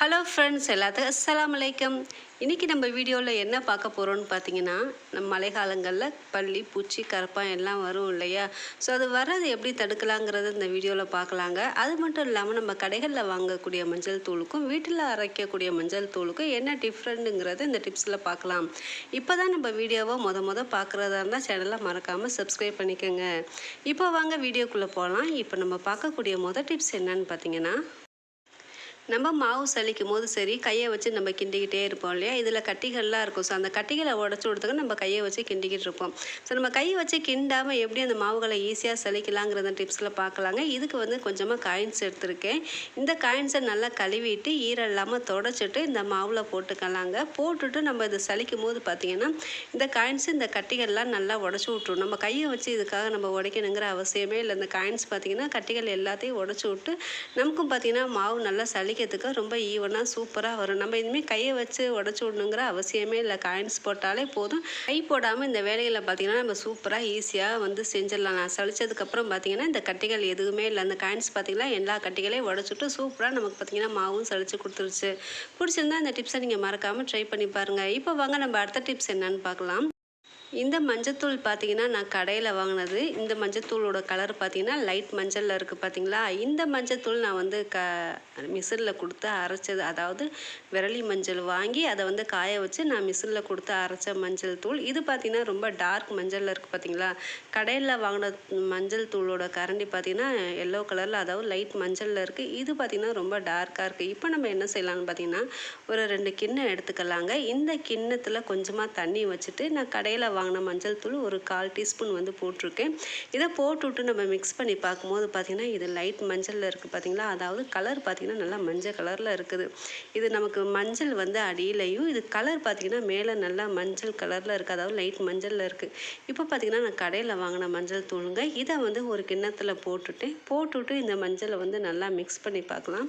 Hello friends எல்லாத்துக்கும் அஸ்லாம் வலைக்கம் இன்றைக்கி நம்ம வீடியோவில் என்ன பார்க்க போகிறோம்னு பார்த்தீங்கன்னா நம்ம மழைக்காலங்களில் பள்ளி பூச்சி கரப்பான் எல்லாம் வரும் இல்லையா? ஸோ அது வர்றது எப்படி தடுக்கலாங்கிறத இந்த வீடியோவில் பார்க்கலாங்க. அது மட்டும் இல்லாமல் நம்ம கடைகளில் வாங்கக்கூடிய மஞ்சள் தூளுக்கும் வீட்டில் அரைக்கக்கூடிய மஞ்சள் தூளுக்கும் என்ன டிஃப்ரெண்ட்டுங்கிறத இந்த டிப்ஸில் பார்க்கலாம். இப்போ தான் நம்ம வீடியோவை மொத மொதல் பார்க்குறதா இருந்தால் சேனலை மறக்காமல் சப்ஸ்கிரைப் பண்ணிக்கோங்க. இப்போ வாங்க வீடியோக்குள்ளே போகலாம் இப்போ நம்ம பார்க்கக்கூடிய மொதல் டிப்ஸ் என்னன்னு பார்த்தீங்கன்னா நம்ம மாவு சலிக்கும் போது சரி கையை வச்சு நம்ம கிண்டிக்கிட்டே இருப்போம் இல்லையா? இதில் கட்டிகள்லாம் இருக்கும். ஸோ அந்த கட்டிகளை உடச்சி விடுறதுக்கு நம்ம கையை வச்சு கிண்டிக்கிட்டு இருப்போம். ஸோ நம்ம கையை வச்சு கிண்டாமல் எப்படி அந்த மாவுகளை ஈஸியாக சலிக்கலாங்கிறத டிப்ஸில் பார்க்கலாங்க. இதுக்கு வந்து கொஞ்சமாக காயின்ஸ் எடுத்திருக்கேன். இந்த காயின்ஸை நல்லா கழுவிட்டு ஈரம் இல்லாமல் தொடச்சிட்டு இந்த மாவில் போட்டுக்கலாங்க. போட்டுட்டு நம்ம இதை சலிக்கும் போது பார்த்திங்கன்னா இந்த காயின்ஸ் இந்த கட்டிகள்லாம் நல்லா உடச்சி விட்ரும் நம்ம கையை வச்சு இதுக்காக நம்ம உடைக்கணுங்கிற அவசியமே இல்லை. இந்த காயின்ஸ் பார்த்திங்கன்னா கட்டிகள் எல்லாத்தையும் உடச்சி விட்டு நமக்கும் பார்த்திங்கன்னா மாவு நல்லா உடைக்கிறதுக்கு ரொம்ப ஈவனாக சூப்பராக வரும். நம்ம இனிமேல் கையை வச்சு உடச்சி விடணுங்கிற அவசியமே இல்லை. காயின்ஸ் போட்டாலே போதும். கை போடாமல் இந்த வேலைகளை பார்த்திங்கன்னா நம்ம சூப்பராக ஈஸியாக வந்து செஞ்சிடலாம். நான் சளிச்சதுக்கப்புறம் பார்த்திங்கன்னா இந்த கட்டிகள் எதுவுமே இல்லை. அந்த காயின்ஸ் பார்த்திங்கன்னா எல்லா கட்டிகளையும் உடச்சிட்டு சூப்பராக நமக்கு பார்த்திங்கன்னா மாவும் சளிச்சு கொடுத்துருச்சு. பிடிச்சிருந்தா இந்த டிப்ஸை நீங்கள் மறக்காமல் ட்ரை பண்ணி பாருங்கள் இப்போ வாங்க நம்ம அடுத்த டிப்ஸ் என்னன்னு பார்க்கலாம். இந்த மஞ்சத்தூள் பார்த்தீங்கன்னா நான் கடையில் வாங்கினது. இந்த மஞ்சத்தூளோட கலர் பார்த்தீங்கன்னா லைட் மஞ்சளில் இருக்குது பார்த்தீங்களா இந்த மஞ்சத்தூள் நான் வந்து க மிஷினில் கொடுத்து அரைச்சது. அதாவது விரலி மஞ்சள் வாங்கி அதை வந்து காய வச்சு நான் மிஷினில் கொடுத்து அரைச்ச மஞ்சள் தூள். இது பார்த்தீங்கன்னா ரொம்ப டார்க் மஞ்சளில் இருக்குது பார்த்தீங்களா கடையில் வாங்கின மஞ்சள் தூளோட கரண்டி பார்த்தீங்கன்னா எல்லோ கலரில் அதாவது லைட் மஞ்சளில் இருக்குது இது பார்த்திங்கன்னா ரொம்ப டார்க்காக இருக்குது இப்போ நம்ம என்ன செய்யலாம்னு பார்த்தீங்கன்னா ஒரு ரெண்டு கிண்ணம் எடுத்துக்கலாங்க. இந்த கிண்ணத்தில் கொஞ்சமாக தண்ணி வச்சுட்டு நான் கடையில் வாங்கின மஞ்சள் தூள் ஒரு கால் டீஸ்பூன் வந்து போட்டிருக்கேன். இதை போட்டுவிட்டு நம்ம மிக்ஸ் பண்ணி பார்க்கும்போது பார்த்திங்கன்னா இது லைட் மஞ்சளில் இருக்குது பார்த்திங்களா? அதாவது கலர் பார்த்திங்கன்னா நல்லா மஞ்சள் கலரில் இருக்குது. இது நமக்கு மஞ்சள் வந்து அடியிலையும் இது கலர் பார்த்திங்கன்னா மேலே நல்லா மஞ்சள் கலரில் இருக்குது அதாவது லைட் மஞ்சளில் இருக்குது இப்போ பார்த்திங்கன்னா நான் கடையில் வாங்கின மஞ்சள் தூளுங்க இதை வந்து ஒரு கிண்ணத்தில் போட்டுட்டு போட்டுவிட்டு இந்த மஞ்சளை வந்து நல்லா மிக்ஸ் பண்ணி பார்க்கலாம்.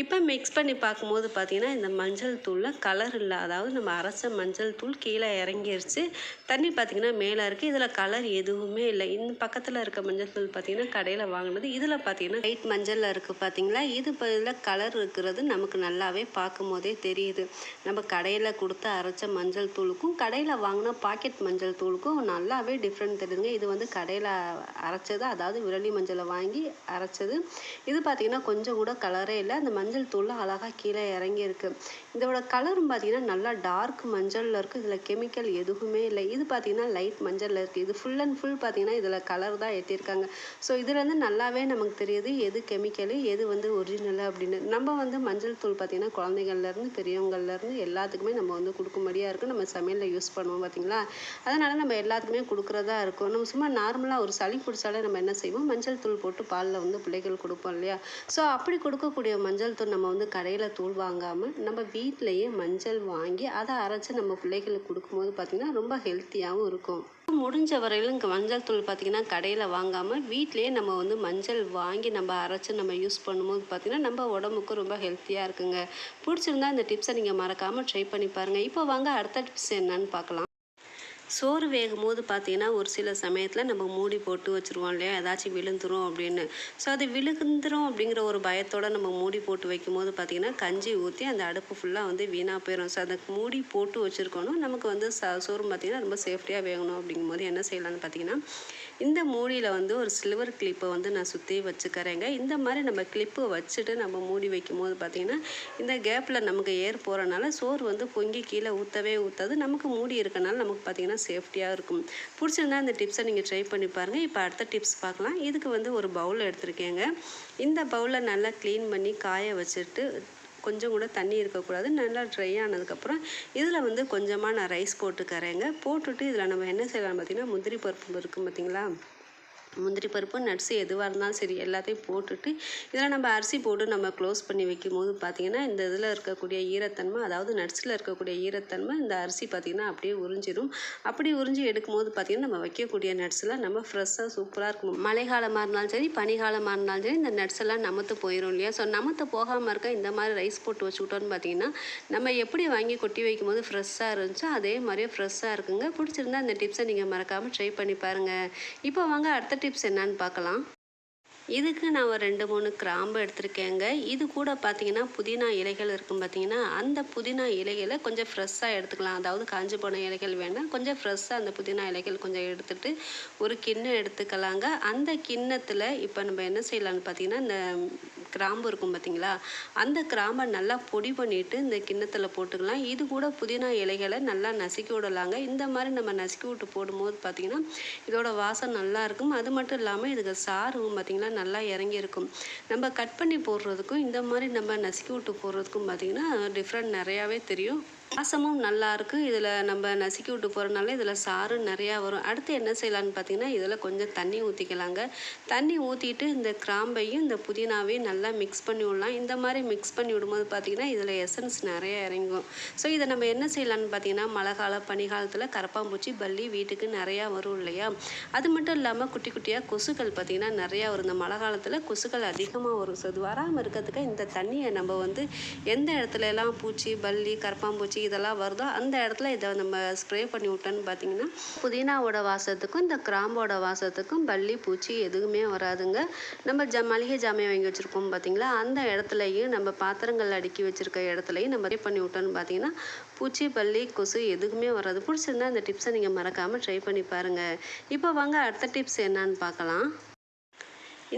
இப்போ மிக்ஸ் பண்ணி பார்க்கும்போது பார்த்திங்கன்னா இந்த மஞ்சள் தூளில் கலர் இல்லை. அதாவது நம்ம அரைச்ச மஞ்சள் தூள் கீழே இறங்கிருச்சு. தண்ணி பார்த்திங்கன்னா மேலே இருக்குது இதில் கலர் எதுவுமே இல்லை. இந்த பக்கத்தில் இருக்க மஞ்சள் தூள் பார்த்திங்கன்னா கடையில் வாங்கினது. இதில் பார்த்திங்கன்னா லைட் மஞ்சளில் இருக்குது பார்த்திங்களா இது இதில் கலர் இருக்கிறது நமக்கு நல்லாவே பார்க்கும் போதே தெரியுது. நம்ம கடையில் கொடுத்து அரைச்ச மஞ்சள் தூளுக்கும் கடையில் வாங்கின பாக்கெட் மஞ்சள் தூளுக்கும் நல்லாவே டிஃப்ரெண்ட் தெரியுதுங்க. இது வந்து கடையில் அரைச்சது அதாவது விரலி மஞ்சளை வாங்கி அரைச்சது. இது பார்த்திங்கன்னா கொஞ்சம் கூட கலரே இல்லை. அந்த மஞ்சள் தூளில் அழகாக கீழே இறங்கி இருக்கு இதோட கலரும் பார்த்தீங்கன்னா நல்லா டார்க் மஞ்சளில் இருக்குது இதில் கெமிக்கல் எதுவுமே இல்லை. இது பார்த்தீங்கன்னா லைட் மஞ்சளில் இருக்குது இது ஃபுல் அண்ட் ஃபுல் பார்த்தீங்கன்னா இதில் கலர் தான் ஏற்றிருக்காங்க ஸோ இதுலேருந்து நல்லாவே நமக்கு தெரியுது எது கெமிக்கலு எது வந்து ஒரிஜினல் அப்படின்னு. நம்ம வந்து மஞ்சள் தூள் பார்த்தீங்கன்னா குழந்தைகள்லேருந்து பெரியவங்கள்லேருந்து எல்லாத்துக்குமே நம்ம வந்து கொடுக்கும்படியாக இருக்கும் நம்ம சமையலில் யூஸ் பண்ணுவோம் பார்த்தீங்களா அதனால் நம்ம எல்லாத்துக்குமே கொடுக்குறதா இருக்கும். நம்ம சும்மா நார்மலாக ஒரு சளி பிடிச்சாலே நம்ம என்ன செய்வோம்? மஞ்சள் தூள் போட்டு பாலில் வந்து பிள்ளைகள் கொடுப்போம் இல்லையா? ஸோ அப்படி கொடுக்கக்கூடிய மஞ்சள் தூள் நம்ம வந்து கடையில் தூள் வாங்காமல் நம்ம வீட்டிலையே மஞ்சள் வாங்கி அதை அரைச்சி நம்ம பிள்ளைகளுக்கு கொடுக்கும்போது பார்த்திங்கன்னா ரொம்ப ஹெல்த்தியாகவும் இருக்கும். முடிஞ்ச வரையிலும் இங்கே மஞ்சள் தூள் பார்த்திங்கன்னா கடையில் வாங்காமல் வீட்டிலேயே நம்ம வந்து மஞ்சள் வாங்கி நம்ம அரைச்சி நம்ம யூஸ் பண்ணும்போது பார்த்திங்கன்னா நம்ம உடம்புக்கு ரொம்ப ஹெல்த்தியாக இருக்குங்க. பிடிச்சிருந்தா இந்த டிப்ஸை நீங்கள் மறக்காமல் ட்ரை பண்ணி பாருங்கள் இப்போ வாங்க அடுத்த டிப்ஸ் என்னன்னு பார்க்கலாம் சோறு வேகும் போது பார்த்தீங்கன்னா ஒரு சில சமயத்தில் நம்ம மூடி போட்டு வச்சுருவோம் இல்லையா? ஏதாச்சும் விழுந்துரும் அப்படின்னு. ஸோ அது விழுந்துரும் அப்படிங்கிற ஒரு பயத்தோடு நம்ம மூடி போட்டு வைக்கும் போது பார்த்திங்கன்னா கஞ்சி ஊற்றி அந்த அடுப்பு ஃபுல்லாக வந்து வீணாக போயிடும் ஸோ அதை மூடி போட்டு வச்சுருக்கணும் நமக்கு வந்து ச சோறு பார்த்திங்கன்னா ரொம்ப சேஃப்டியாக வேகணும் அப்படிங்கும்போது என்ன செய்யலாம்னு பார்த்தீங்கன்னா இந்த மூடியில் வந்து ஒரு சில்வர் கிளிப்பை வந்து நான் சுற்றி வச்சுக்கிறேங்க. இந்த மாதிரி நம்ம கிளிப்பை வச்சுட்டு நம்ம மூடி வைக்கும் போது பார்த்திங்கன்னா இந்த கேப்பில் நமக்கு ஏர் போகிறனால சோறு வந்து பொங்கி கீழே ஊற்றவே ஊற்றாது நமக்கு மூடி இருக்கனால நமக்கு பார்த்திங்கன்னா சேஃப்டியாக இருக்கும். பிடிச்சிருந்தா இந்த டிப்ஸை நீங்கள் ட்ரை பண்ணி பாருங்கள் இப்போ அடுத்த டிப்ஸ் பார்க்கலாம். இதுக்கு வந்து ஒரு பவுல் எடுத்திருக்கேங்க. இந்த பவுலை நல்லா க்ளீன் பண்ணி காய வச்சுட்டு கொஞ்சம் கூட தண்ணி இருக்கக்கூடாது. நல்லா ட்ரை ஆனதுக்கப்புறம் இதில் வந்து கொஞ்சமாக நான் ரைஸ் போட்டுக்கறேங்க போட்டுட்டு இதில் நம்ம என்ன செய்யலாம் பார்த்திங்கன்னா முந்திரி பருப்பு இருக்கும் பார்த்திங்களா? முந்திரி பருப்பு நட்ஸு எதுவாக இருந்தாலும் சரி எல்லாத்தையும் போட்டுட்டு இதில் நம்ம அரிசி போட்டு நம்ம க்ளோஸ் பண்ணி வைக்கும் போது பார்த்திங்கன்னா இந்த இதில் இருக்கக்கூடிய ஈரத்தன்மை அதாவது நட்ஸில் இருக்கக்கூடிய ஈரத்தன்மை இந்த அரிசி பார்த்திங்கன்னா அப்படியே உறிஞ்சிடும் அப்படி உறிஞ்சி எடுக்கும் போது பார்த்திங்கன்னா நம்ம வைக்கக்கூடிய நட்ஸ்லாம் நம்ம ஃப்ரெஷ்ஷாக சூப்பராக இருக்கும். மழைக்காலமாக இருந்தாலும் சரி பனிக்காலமாக இருந்தாலும் சரி இந்த நட்ஸ் எல்லாம் நமத்து போயிடும் இல்லையா? ஸோ நமத்து போகாமல் இருக்க இந்த மாதிரி ரைஸ் போட்டு வச்சுக்கிட்டோன்னு பார்த்திங்கன்னா நம்ம எப்படி வாங்கி கொட்டி வைக்கும் போது ஃப்ரெஷ்ஷாக இருந்துச்சோ அதே மாதிரியே ஃப்ரெஷ்ஷாக இருக்குங்க. பிடிச்சிருந்தா இந்த டிப்ஸை நீங்கள் மறக்காமல் ட்ரை பண்ணி பாருங்கள் இப்போ வாங்க அடுத்த டிப்ஸ் என்னன்னு பார்க்கலாம். இதுக்கு நான் ஒரு ரெண்டு மூணு கிராம்பு எடுத்திருக்கேங்க. இது கூட பார்த்தீங்கன்னா புதினா இலைகள் இருக்கும் பார்த்தீங்கன்னா அந்த புதினா இலைகளை கொஞ்சம் ஃப்ரெஷ்ஷாக எடுத்துக்கலாம். அதாவது காஞ்சி போன இலைகள் வேண்டாம் கொஞ்சம் ஃப்ரெஷ்ஷாக அந்த புதினா இலைகள் கொஞ்சம் எடுத்துகிட்டு ஒரு கிண்ணம் எடுத்துக்கலாங்க. அந்த கிண்ணத்தில் இப்போ நம்ம என்ன செய்யலாம்னு பார்த்தீங்கன்னா இந்த கிராம்பு இருக்கும் பார்த்தீங்களா? அந்த கிராம்பை நல்லா பொடி பண்ணிட்டு இந்த கிண்ணத்தில் போட்டுக்கலாம். இது கூட புதினா இலைகளை நல்லா நசுக்கி விடலாங்க. இந்த மாதிரி நம்ம நசுக்கி விட்டு போடும்போது பார்த்திங்கன்னா இதோட வாசம் நல்லா இருக்கும். அது மட்டும் இல்லாமல் இதுக்கு சாரும் பார்த்திங்கனா நல்லா இறங்கி இருக்கும் நம்ம கட் பண்ணி போடுறதுக்கும் இந்த மாதிரி நம்ம நசுக்கி விட்டு போடுறதுக்கும் பார்த்தீங்கன்னா டிஃப்ரெண்ட் நிறையாவே தெரியும். வாசமும் நல்லா இருக்கு. இதில் நம்ம நசுக்கி விட்டு போகிறனால இதில் சாறு நிறையா வரும். அடுத்து என்ன செய்யலான்னு பார்த்தீங்கன்னா இதில் கொஞ்சம் தண்ணி ஊற்றிக்கலாங்க தண்ணி ஊற்றிட்டு இந்த கிராம்பையும் இந்த புதினாவையும் நல்லா மிக்ஸ் பண்ணி விடலாம். இந்த மாதிரி மிக்ஸ் பண்ணி விடும்போது பார்த்தீங்கன்னா இதில் எசன்ஸ் நிறைய இறங்கும். ஸோ இதை நம்ம என்ன செய்யலான்னு பார்த்தீங்கன்னா மழை கால பனிகாலத்தில் கரப்பாம்பூச்சி பல்லி வீட்டுக்கு நிறையா வரும் இல்லையா? அது மட்டும் இல்லாமல் குட்டி குட்டியாக கொசுக்கள் பார்த்தீங்கன்னா நிறையா வரும். இந்த மழை காலத்தில் கொசுக்கள் அதிகமாக வரும். ஸோ இது வராமல் இருக்கிறதுக்கு இந்த தண்ணியை நம்ம வந்து எந்த இடத்துல எல்லாம் பூச்சி பல்லி கரப்பாம்பூச்சி இதெல்லாம் வருதோ அந்த இடத்துல இதை நம்ம ஸ்ப்ரே பண்ணி விட்டோன்னு பார்த்தீங்கன்னா புதினாவோட வாசத்துக்கும் இந்த கிராம்போட வாசத்துக்கும் பள்ளி பூச்சி எதுவுமே வராதுங்க. நம்ம ஜ மளிகை ஜாமியம் வாங்கி வச்சுருக்கோம் பார்த்தீங்களா? அந்த இடத்துலையும் நம்ம பாத்திரங்கள் அடுக்கி வச்சுருக்க இடத்துலையும் நம்ம ஸ்ப்ரே பண்ணி விட்டோன்னு பார்த்தீங்கன்னா பூச்சி பல்லி கொசு எதுவுமே வராது. பிடிச்சிருந்தா இந்த டிப்ஸை நீங்கள் மறக்காமல் ட்ரை பண்ணி பாருங்கள் இப்போ வாங்க அடுத்த டிப்ஸ் என்னன்னு பார்க்கலாம்.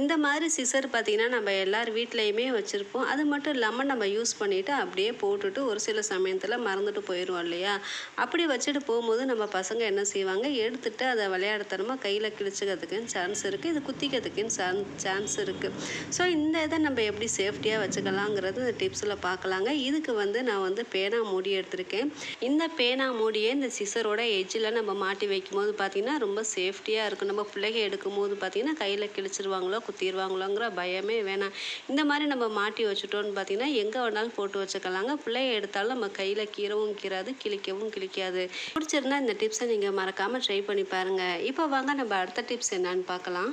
இந்த மாதிரி சிசர் பார்த்திங்கன்னா நம்ம எல்லார் வீட்லேயுமே வச்சுருப்போம். அது மட்டும் இல்லாமல் நம்ம யூஸ் பண்ணிவிட்டு அப்படியே போட்டுட்டு ஒரு சில சமயத்தில் மறந்துட்டு போயிடுவோம் இல்லையா? அப்படி வச்சுட்டு போகும்போது நம்ம பசங்க என்ன செய்வாங்க? எடுத்துகிட்டு அதை விளையாடுத்தனமாக கையில் கிழிச்சிக்கிறதுக்குன்னு சான்ஸ் இருக்குது இது குத்திக்கிறதுக்குன்னு சான் சான்ஸ் இருக்குது ஸோ இந்த இதை நம்ம எப்படி சேஃப்டியாக வச்சுக்கலாங்கிறது இந்த டிப்ஸில் பார்க்கலாங்க. இதுக்கு வந்து நான் வந்து பேனா மூடி எடுத்திருக்கேன். இந்த பேனா மூடியை இந்த சிசரோட எஜ்ஜில் நம்ம மாட்டி வைக்கும்போது பார்த்திங்கன்னா ரொம்ப சேஃப்டியாக இருக்கும். நம்ம பிள்ளைங்க எடுக்கும்போது பார்த்திங்கன்னா கையில் கிழிச்சிருவாங்களோ குத்திடுவாங்களோங்கிற பயமே வேணாம். இந்த மாதிரி நம்ம மாட்டி வச்சுட்டோன்னு பார்த்தீங்கன்னா எங்கே வேணாலும் போட்டு வச்சுக்கலாங்க. பிள்ளைய எடுத்தாலும் நம்ம கையில் கீறவும் கீறாது கிழிக்கவும் கிழிக்காது. பிடிச்சிருந்தா இந்த டிப்ஸை நீங்கள் மறக்காமல் ட்ரை பண்ணி பாருங்கள் இப்போ வாங்க நம்ம அடுத்த டிப்ஸ் என்னன்னு பார்க்கலாம்.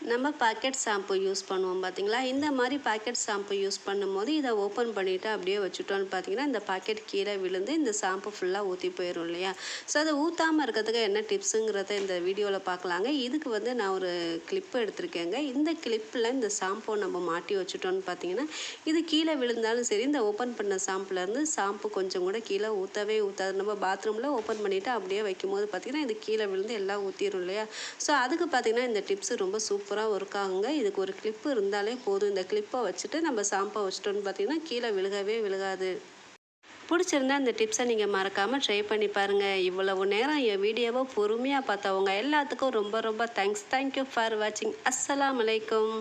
நம்ம பாக்கெட் ஷாம்பு யூஸ் பண்ணுவோம் பார்த்தீங்களா இந்த மாதிரி பாக்கெட் ஷாம்பு யூஸ் பண்ணும்போது இதை ஓப்பன் பண்ணிவிட்டு அப்படியே வச்சுட்டோன்னு பார்த்தீங்கன்னா இந்த பாக்கெட் கீழே விழுந்து இந்த ஷாம்பு ஃபுல்லாக ஊற்றி போயிடும் இல்லையா? ஸோ அதை ஊற்றாமல் இருக்கிறதுக்கு என்ன டிப்ஸுங்கிறத இந்த வீடியோவில் பார்க்கலாங்க இதுக்கு வந்து நான் ஒரு கிளிப்பு எடுத்திருக்கேங்க. இந்த கிளிப்பில் இந்த ஷாம்பு நம்ம மாட்டி வச்சுட்டோன்னு பார்த்தீங்கன்னா இது கீழே விழுந்தாலும் சரி இந்த ஓப்பன் பண்ண ஷாம்புலேருந்து ஷாம்பு கொஞ்சம் கூட கீழே ஊற்றவே ஊற்றாது நம்ம பாத்ரூமில் ஓப்பன் பண்ணிவிட்டு அப்படியே வைக்கும்போது பார்த்திங்கன்னா இது கீழே விழுந்து எல்லாம் ஊற்றிடும் இல்லையா? ஸோ அதுக்கு பார்த்திங்கன்னா இந்த டிப்ஸு ரொம்ப சூப்பர் சூப்பராக ஒர்க் ஆகுங்க. இதுக்கு ஒரு கிளிப்பு இருந்தாலே போதும். இந்த கிளிப்பை வச்சுட்டு நம்ம ஷாம்பை வச்சிட்டோன்னு பார்த்தீங்கன்னா கீழே விழுகவே விழுகாது. பிடிச்சிருந்தா இந்த டிப்ஸை நீங்கள் மறக்காமல் ட்ரை பண்ணி பாருங்கள் இவ்வளவு நேரம் என் வீடியோவை பொறுமையாக பார்த்தவங்க எல்லாத்துக்கும் ரொம்ப ரொம்ப தேங்க்ஸ் தேங்க்யூ ஃபார் வாட்சிங் அஸ்ஸலாமு வலைக்கம்